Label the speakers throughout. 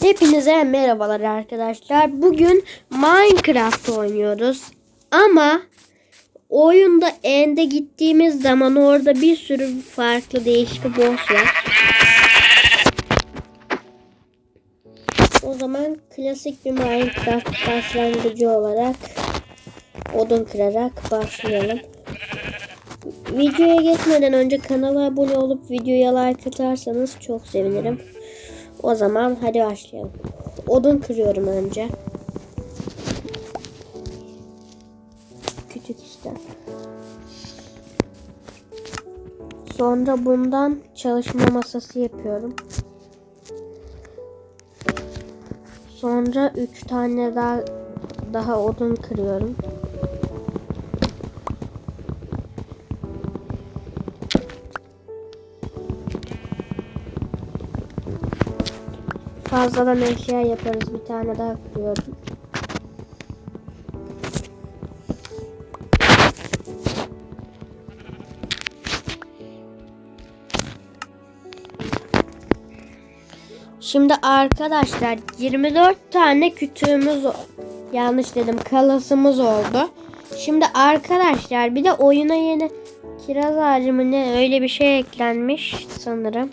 Speaker 1: Hepinize merhabalar arkadaşlar. Bugün Minecraft oynuyoruz. Ama oyunda ende gittiğimiz zaman orada bir sürü farklı değişik boss var. O zaman klasik bir Minecraft başlangıcı olarak odun kırarak başlayalım. Videoya geçmeden önce kanala abone olup videoya like atarsanız çok sevinirim. O zaman hadi başlayalım. Odun kırıyorum önce. Küçük işte. Sonra bundan çalışma masası yapıyorum. Sonra 3 tane daha daha odun kırıyorum. Fazladan eşya yaparız. Bir tane daha kırıyorum. Şimdi arkadaşlar 24 tane kütüğümüz yanlış dedim kalasımız oldu. Şimdi arkadaşlar bir de oyuna yeni kiraz ağacı mı ne öyle bir şey eklenmiş sanırım.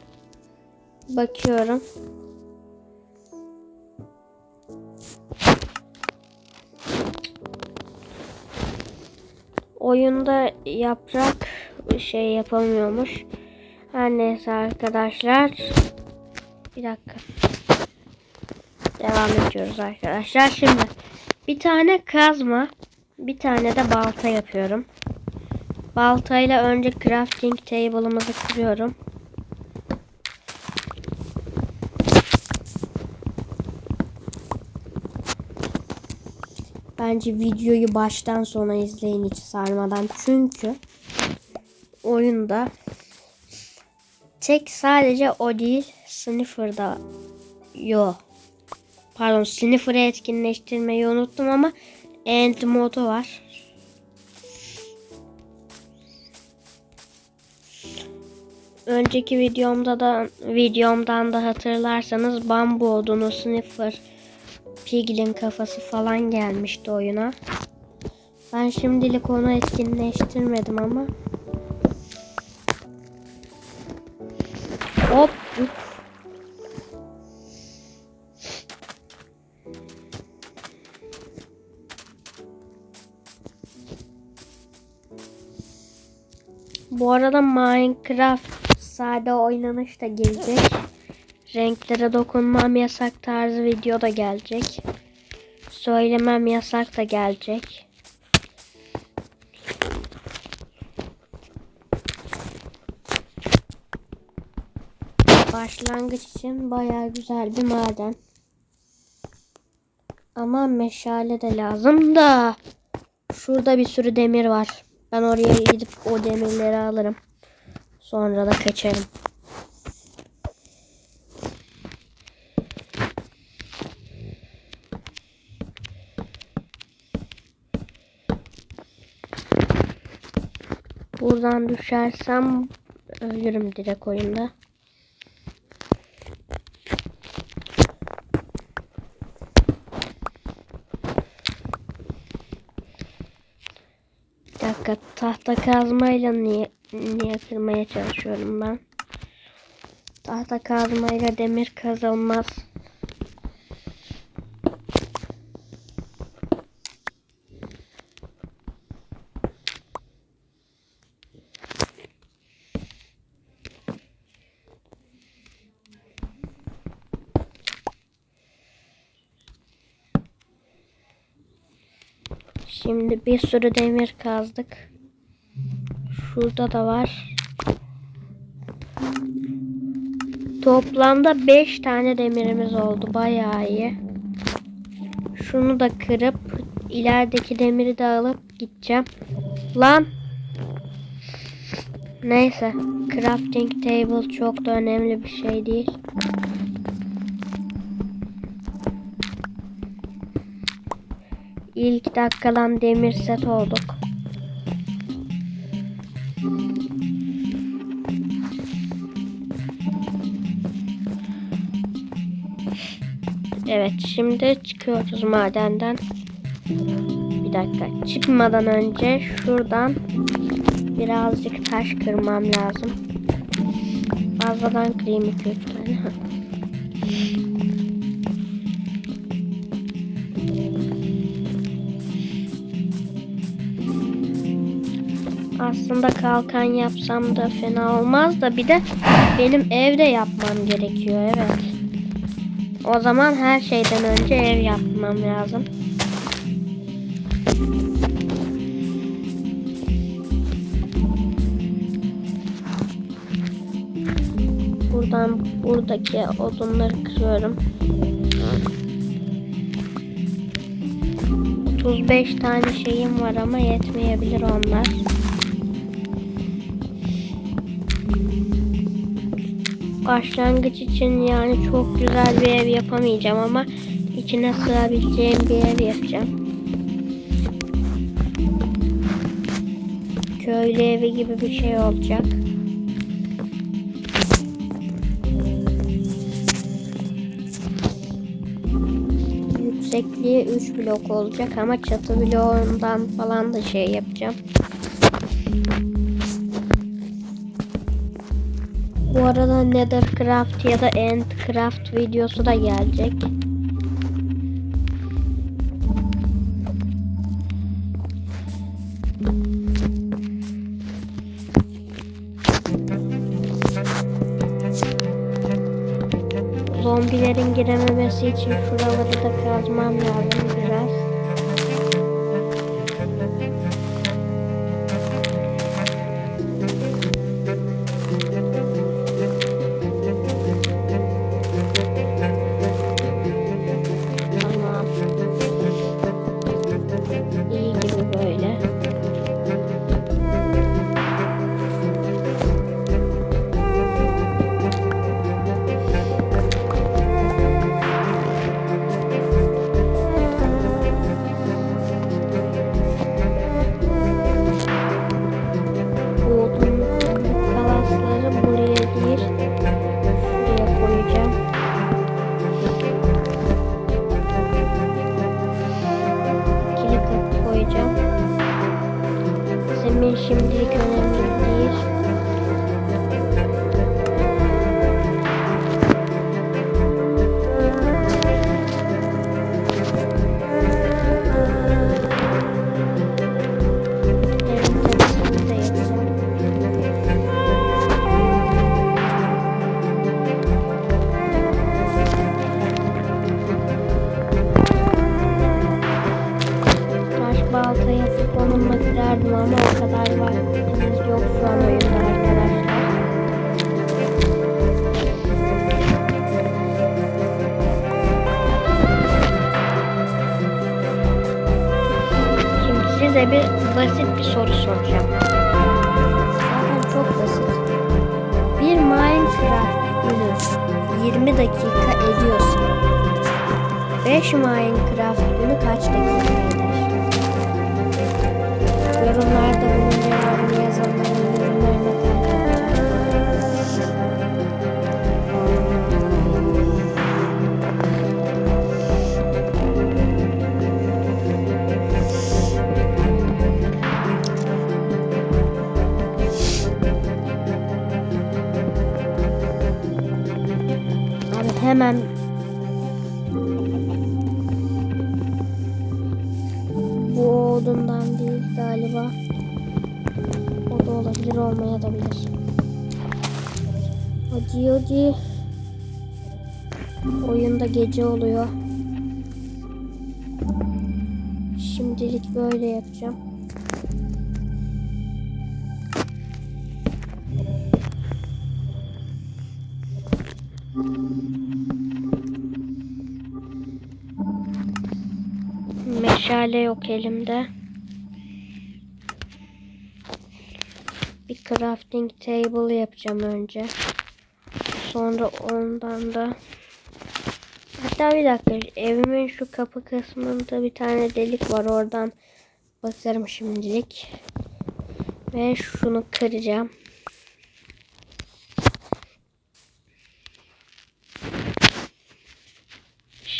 Speaker 1: Bakıyorum. Oyunda yaprak şey yapamıyormuş. Her neyse arkadaşlar. Bir dakika. Devam ediyoruz arkadaşlar. Şimdi bir tane kazma, bir tane de balta yapıyorum. Baltayla önce crafting table'ımızı kuruyorum. Bence videoyu baştan sona izleyin hiç sarmadan. Çünkü oyunda tek sadece o değil Sniffer'da yo pardon Sniffer'ı etkinleştirmeyi unuttum ama End modu var. Önceki videomda da videomdan da hatırlarsanız bambu odunu Sniffer Piglin kafası falan gelmişti oyuna. Ben şimdilik onu etkinleştirmedim ama. Hop. Bu arada Minecraft sade oynanış da gelecek. Renklere dokunmam yasak tarzı video da gelecek. Söylemem yasak da gelecek. Başlangıç için baya güzel bir maden. Ama meşale de lazım da. Şurada bir sürü demir var. Ben oraya gidip o demirleri alırım. Sonra da kaçarım. Buradan düşersem ölürüm direkt oyunda. Bir dakika tahta kazmayla niye niye kırmaya çalışıyorum ben? Tahta kazmayla demir kazılmaz. Şimdi bir sürü demir kazdık. Şurada da var. Toplamda 5 tane demirimiz oldu. Bayağı iyi. Şunu da kırıp ilerideki demiri de alıp gideceğim. Lan. Neyse. Crafting table çok da önemli bir şey değil. İlk dakikadan demir set olduk. Evet şimdi çıkıyoruz madenden. Bir dakika çıkmadan önce şuradan birazcık taş kırmam lazım. Fazladan kırayım 2-3 tane. Aslında kalkan yapsam da fena olmaz da bir de benim evde yapmam gerekiyor evet. O zaman her şeyden önce ev yapmam lazım. Buradan buradaki odunları kırıyorum. 35 tane şeyim var ama yetmeyebilir onlar. Başlangıç için yani çok güzel bir ev yapamayacağım ama içine sığabileceğim bir ev yapacağım. Köylü evi gibi bir şey olacak. Yüksekliği 3 blok olacak ama çatı bloğundan falan da şey yapacağım. Bu arada Nethercraft ya da Endcraft videosu da gelecek. Zombilerin girememesi için şuraları da kazmam lazım Minecraft günü 20 dakika ediyorsa 5 Minecraft günü kaç dakika eder? Yorumlarda bunun cevabını yazanların hemen bu odundan değil galiba. O da olabilir olmaya da bilir. Hadi hadi. Oyunda gece oluyor. Şimdilik böyle yapacağım. Meşale yok elimde. Bir crafting table yapacağım önce. Sonra ondan da Hatta bir dakika evimin şu kapı kısmında bir tane delik var oradan bakarım şimdilik. Ve şunu kıracağım.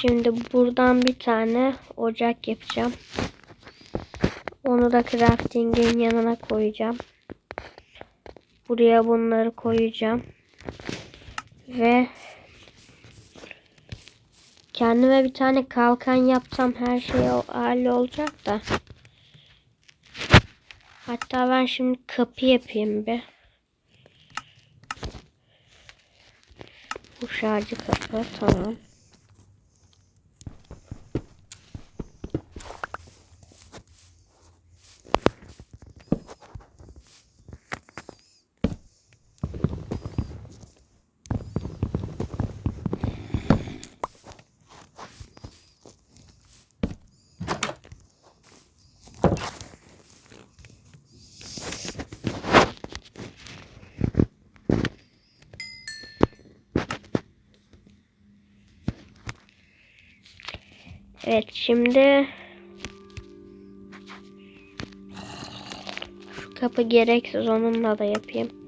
Speaker 1: Şimdi buradan bir tane ocak yapacağım. Onu da crafting'in yanına koyacağım. Buraya bunları koyacağım. Ve kendime bir tane kalkan yapsam her şey hali olacak da. Hatta ben şimdi kapı yapayım bir. Bu şarjı kapı tamam. Evet şimdi şu kapı gereksiz onunla da yapayım.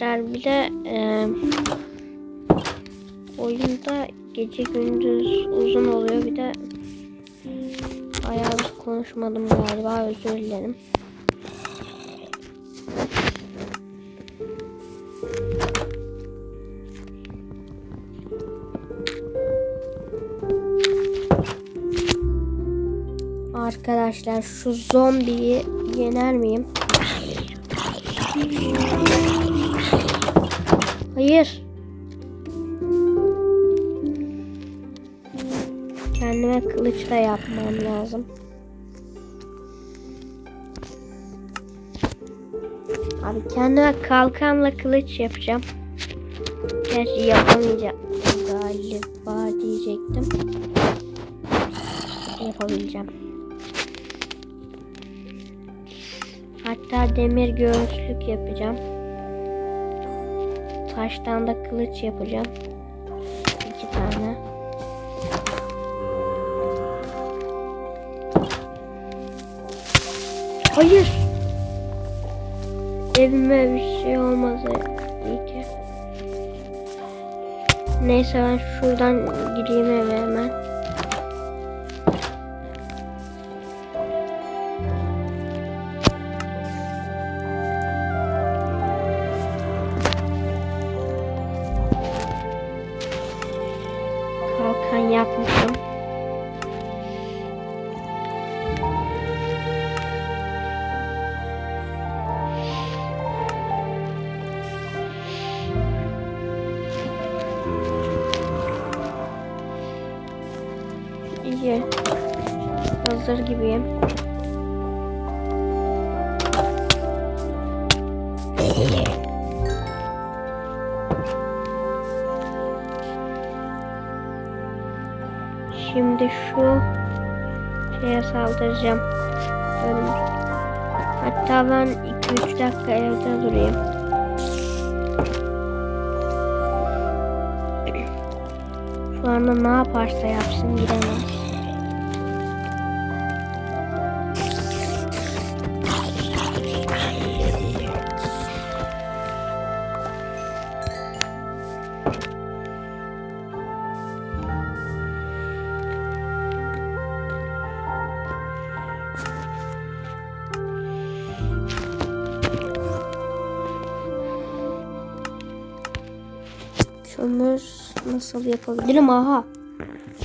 Speaker 1: Arkadaşlar bir de e, oyunda gece gündüz uzun oluyor bir de bayağı bir konuşmadım galiba özür dilerim. Arkadaşlar şu zombiyi yener miyim? Hayır. Kendime kılıç da yapmam lazım. Abi kendime kalkanla kılıç yapacağım. Gerçi yapamayacağım galiba diyecektim. Yapabileceğim. Hatta demir göğüslük yapacağım. Taştan da kılıç yapacağım. İki tane. Hayır. Evime bir şey olmaz iyi ki. Neyse ben şuradan gireyim eve hemen. Kalkan saldıracağım. Örümcek. Hatta ben 2-3 dakika evde durayım. Şu anda ne yaparsa yapsın gidemez. Nasıl yapabilirim? Aha.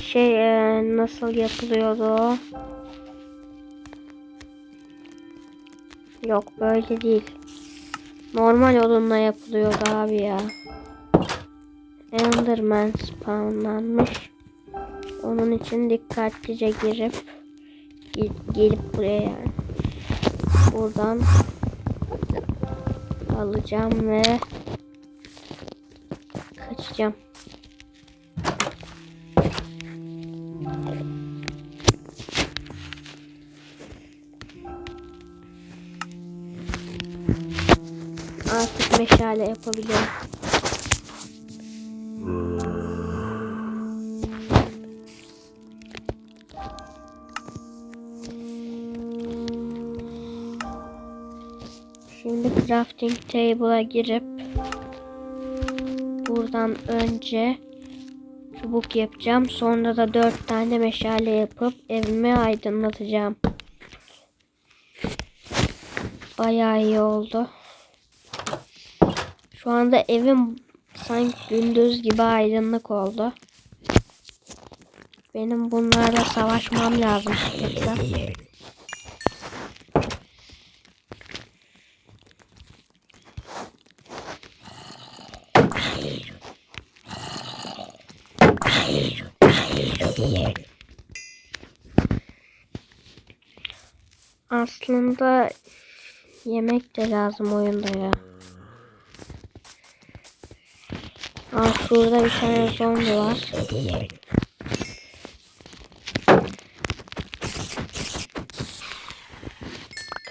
Speaker 1: Şey e, nasıl yapılıyordu? Yok böyle değil. Normal odunla yapılıyordu abi ya. Enderman spawnlanmış. Onun için dikkatlice girip ge- gelip buraya yani. Buradan alacağım ve kaçacağım. Artık meşale yapabiliyorum. Şimdi crafting table'a girip buradan önce çubuk yapacağım. Sonra da dört tane meşale yapıp evimi aydınlatacağım. Bayağı iyi oldu. Şu anda evim sanki gündüz gibi aydınlık oldu. Benim bunlarla savaşmam lazım tekrar. Aslında yemek de lazım oyunda ya. Aa şurada bir tane zombi var.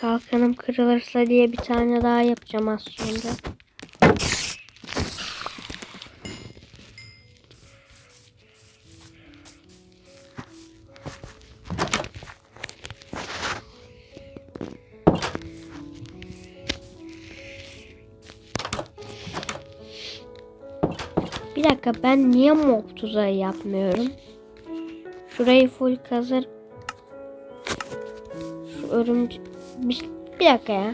Speaker 1: Kalkanım kırılırsa diye bir tane daha yapacağım az sonra. Dakika ben niye mob tuzağı yapmıyorum? Şurayı full kazır. Şu örümcek... Bir, bir dakika ya.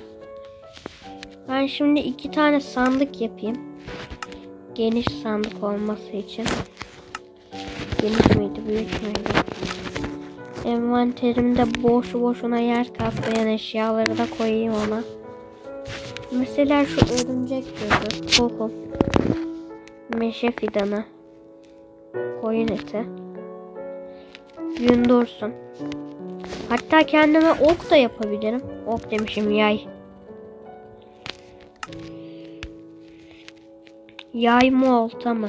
Speaker 1: Ben şimdi iki tane sandık yapayım. Geniş sandık olması için. Geniş miydi büyük müydü? Envanterimde boşu boşuna yer kaplayan eşyaları da koyayım ona. Mesela şu örümcek gözü, tohum, meşe fidanı, koyun eti, yün dursun. Hatta kendime ok da yapabilirim. Ok demişim yay. Yay mı olta mı?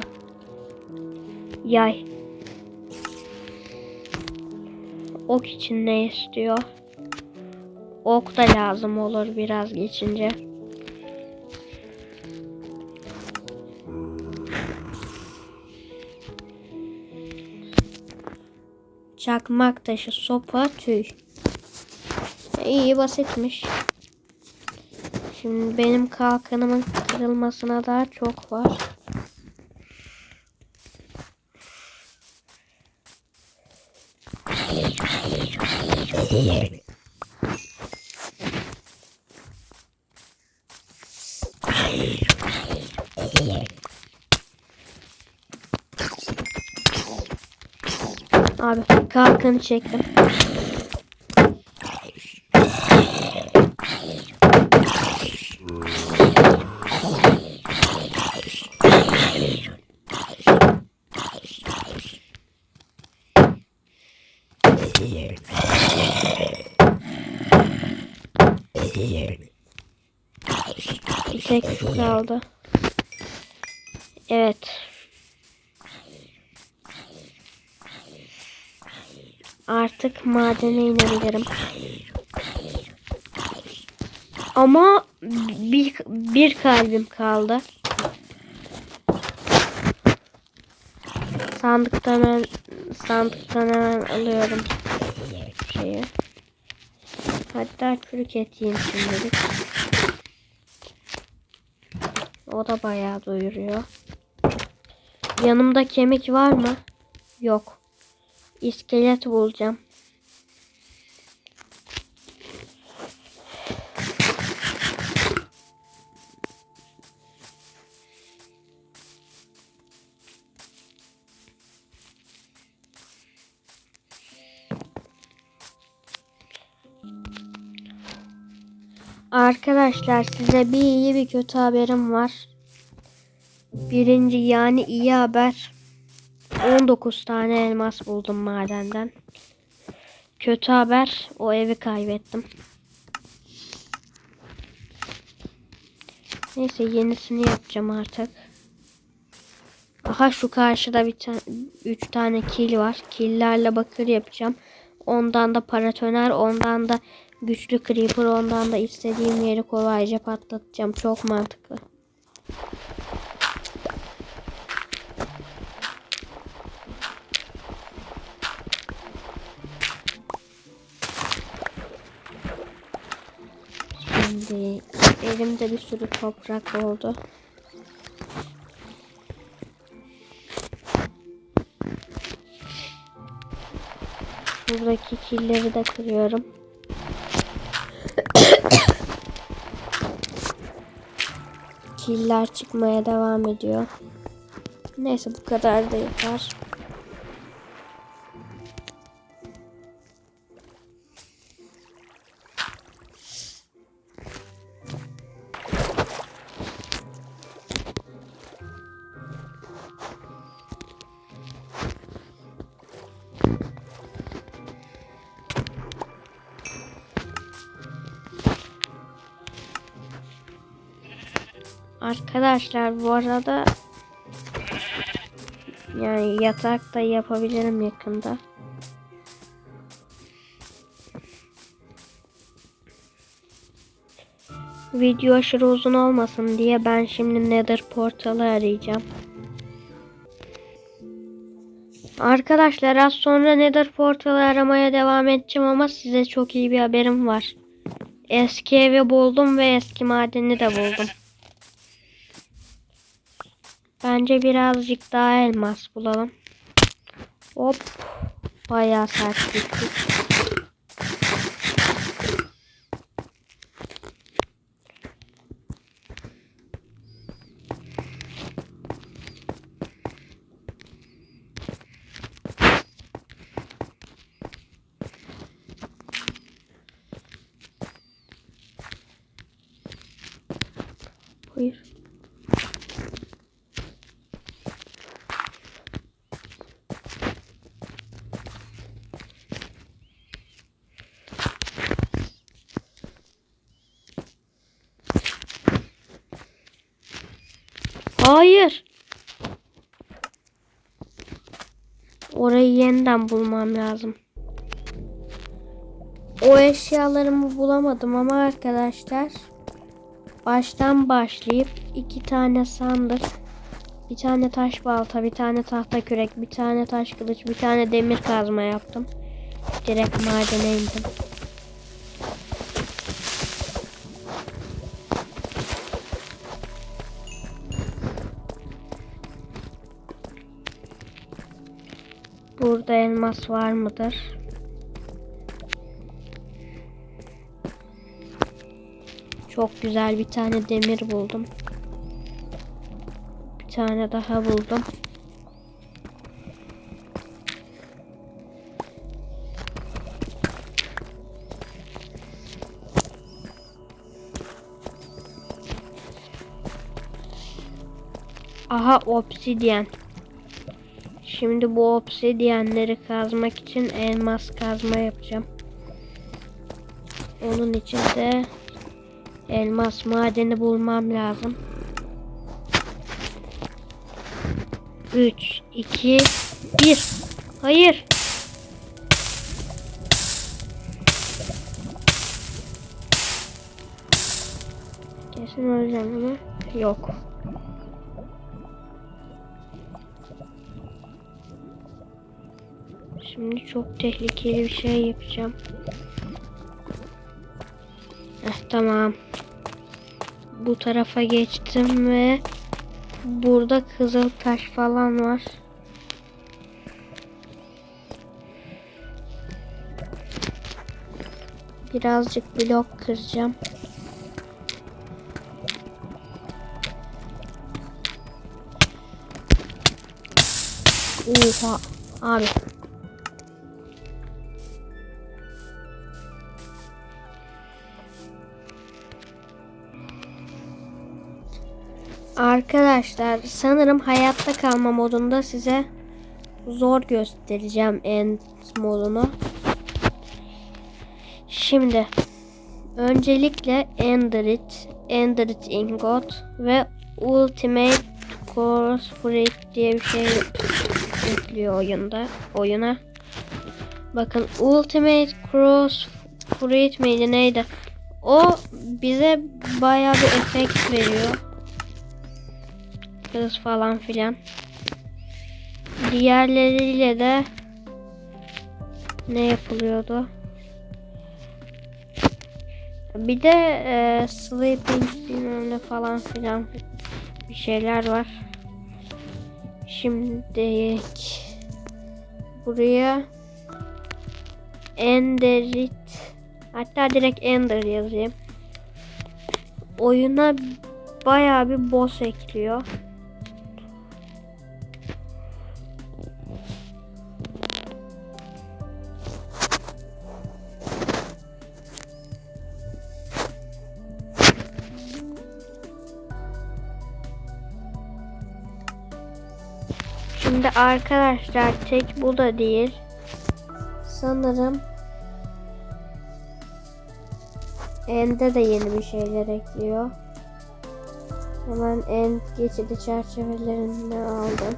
Speaker 1: Yay. Ok için ne istiyor? Ok da lazım olur biraz geçince. Çakmak taşı, sopa, tüy. İyi basitmiş. Şimdi benim kalkanımın kırılmasına daha çok var. Abi kalkanı çektim. Tek şu kaldı. Evet. Artık madene inebilirim. Ama bir, bir kalbim kaldı. Sandıktan hemen, sandıktan hemen alıyorum şeyi. Hatta çürük et şimdilik. O da bayağı doyuruyor. Yanımda kemik var mı? Yok. İskelet bulacağım. Arkadaşlar size bir iyi bir kötü haberim var. Birinci yani iyi haber. 19 tane elmas buldum madenden. Kötü haber o evi kaybettim. Neyse yenisini yapacağım artık. Aha şu karşıda bir tane 3 tane kil var. Killerle bakır yapacağım. Ondan da paratoner, ondan da güçlü creeper, ondan da istediğim yeri kolayca patlatacağım. Çok mantıklı. Şimdi elimde bir sürü toprak oldu. Buradaki killeri de kırıyorum. Killer çıkmaya devam ediyor. Neyse bu kadar da yeter. Arkadaşlar bu arada yani yatak da yapabilirim yakında. Video aşırı uzun olmasın diye ben şimdi Nether portalı arayacağım. Arkadaşlar az sonra Nether portalı aramaya devam edeceğim ama size çok iyi bir haberim var. Eski evi buldum ve eski madeni de buldum. Bence birazcık daha elmas bulalım. Hop. Bayağı sert gittik. Buyur. Hayır. Orayı yeniden bulmam lazım. O eşyalarımı bulamadım ama arkadaşlar baştan başlayıp iki tane sandık, bir tane taş balta, bir tane tahta kürek, bir tane taş kılıç, bir tane demir kazma yaptım. Direkt madene indim. Elmas var mıdır? Çok güzel bir tane demir buldum. Bir tane daha buldum. Aha obsidyen. Şimdi bu obsidyenleri kazmak için elmas kazma yapacağım. Onun için de elmas madeni bulmam lazım. 3, 2, 1. Hayır. Kesin öleceğim ama yok. Çok tehlikeli bir şey yapacağım. Heh, tamam. Bu tarafa geçtim ve burada kızıl taş falan var. Birazcık blok kıracağım. Oha abi. Arkadaşlar sanırım hayatta kalma modunda size zor göstereceğim end modunu. Şimdi öncelikle Enderit, Enderit Ingot ve Ultimate Course Fruit diye bir şey ekliyor oyunda oyuna. Bakın Ultimate Cross Fruit miydi neydi? O bize bayağı bir efekt veriyor. Hız falan filan. Diğerleriyle de ne yapılıyordu? Bir de e, sleeping bilmem falan filan bir şeyler var. Şimdi buraya Enderit hatta direkt Ender yazayım. Oyuna bayağı bir boss ekliyor. Arkadaşlar tek bu da değil. Sanırım End'e de yeni bir şeyler ekliyor. Hemen End geçidi çerçevelerini aldım.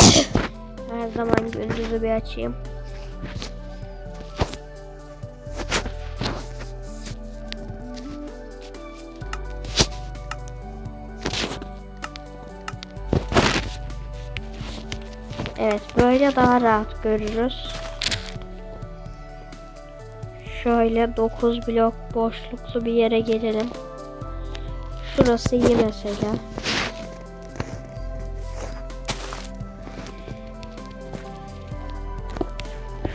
Speaker 1: Her zaman gündüzü bir açayım. Evet böyle daha rahat görürüz. Şöyle 9 blok boşluklu bir yere gelelim. Şurası iyi mesela.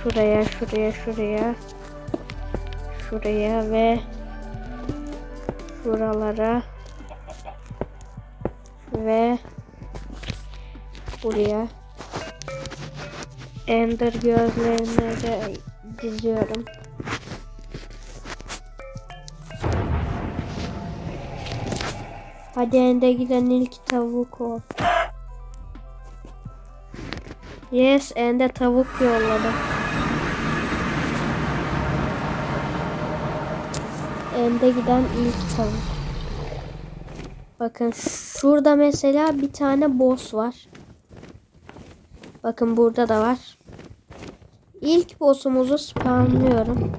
Speaker 1: Şuraya, şuraya, şuraya. Şuraya ve şuralara ve buraya. Ender gözlerini de diziyorum. Hadi Ender giden ilk tavuk ol. Yes, Ender tavuk yolladı. Ender giden ilk tavuk. Bakın şurada mesela bir tane boss var. Bakın burada da var. İlk boss'umuzu spamlıyorum.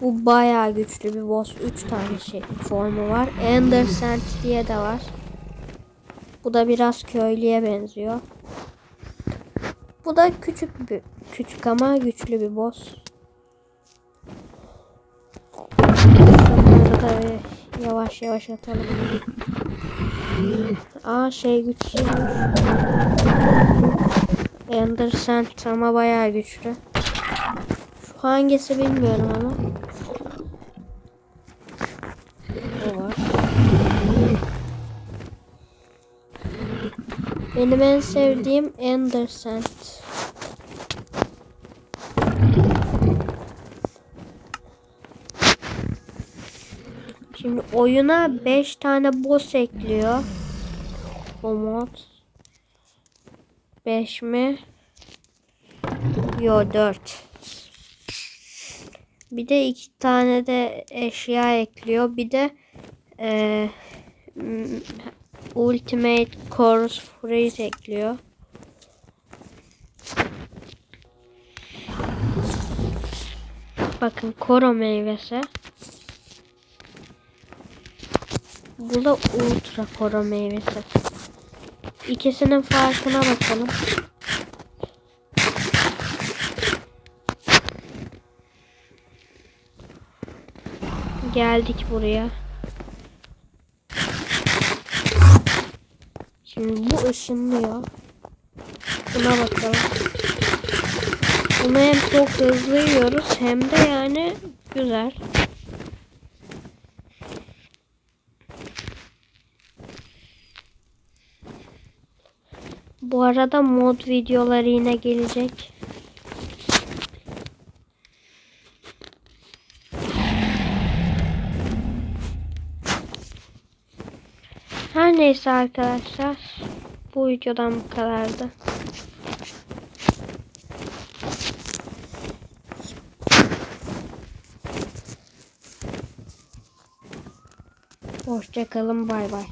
Speaker 1: Bu bayağı güçlü bir boss. 3 tane şey formu var. Ender Sent diye de var. Bu da biraz köylüye benziyor. Bu da küçük bir küçük ama güçlü bir boss. Yavaş yavaş atalım. Aa şey güçlü. Ender ama bayağı güçlü. Şu hangisi bilmiyorum ama. O var. Benim en sevdiğim Ender. Şimdi oyuna 5 tane boss ekliyor. Bu mod. 5 mi? Yo 4. Bir de iki tane de eşya ekliyor. Bir de e, Ultimate Chorus Freeze ekliyor. Bakın koro meyvesi. Bu da ultra koro meyvesi. İkisinin farkına bakalım. Geldik buraya. Şimdi bu ışınlıyor. Buna bakalım. Bunu hem çok hızlı yiyoruz hem de yani güzel. Bu arada mod videoları yine gelecek. Her neyse arkadaşlar. Bu videodan bu kadardı. Hoşçakalın bay bay.